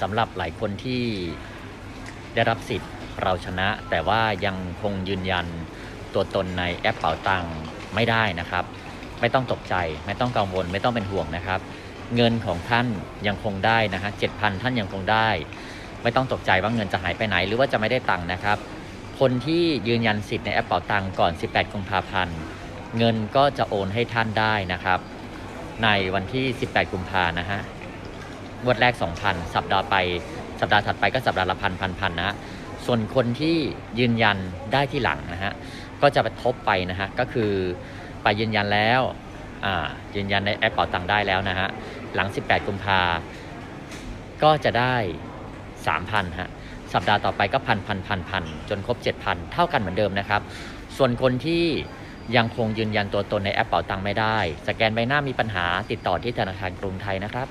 สำหรับหลายคนที่ได้รับสิทธิ์เราชนะ แต่ว่ายังคงยืนยันตัวตนในแอปเป๋าตังค์ไม่ได้นะครับ ไม่ต้องตกใจ ไม่ต้องกังวล ไม่ต้องเป็นห่วงนะครับ เงินของท่านยังคงได้นะฮะเจ็ดพันท่านยังคงได้ ไม่ต้องตกใจว่าเงินจะหายไปไหน หรือว่าจะไม่ได้ตังค์นะครับ คนที่ยืนยันสิทธิ์ในแอปเป๋าตังค์ก่อน 18กุมภาพันธ์เงินก็จะโอนให้ท่านได้นะครับ ในวันที่ 18 กุมภานะฮะ งวดแรก 2,000 สัปดาห์ไป สัปดาห์ถัดไปก็สัปดาห์ละพันพันพันนะฮะส่วนคนที่ยืนยันได้ที่หลังนะฮะ ก็จะไปทบไปนะฮะ ก็คือไปยืนยันแล้วอ่ายืนยันในแอปเป๋าตังค์ได้แล้วนะฮะ หลัง 18 กุมภาก็จะได้ 3,000 ฮะ สัปดาห์ต่อไปก็พันพันพันพันจนครบ 7,000 เท่ากันเหมือนเดิมนะครับ ส่วนคนที่ยังคงยืนยันตัวตนในแอปเป๋าตังค์ไม่ได้ สแกนใบหน้ามีปัญหาติดต่อที่ธนาคารกรุงไทยนะครับ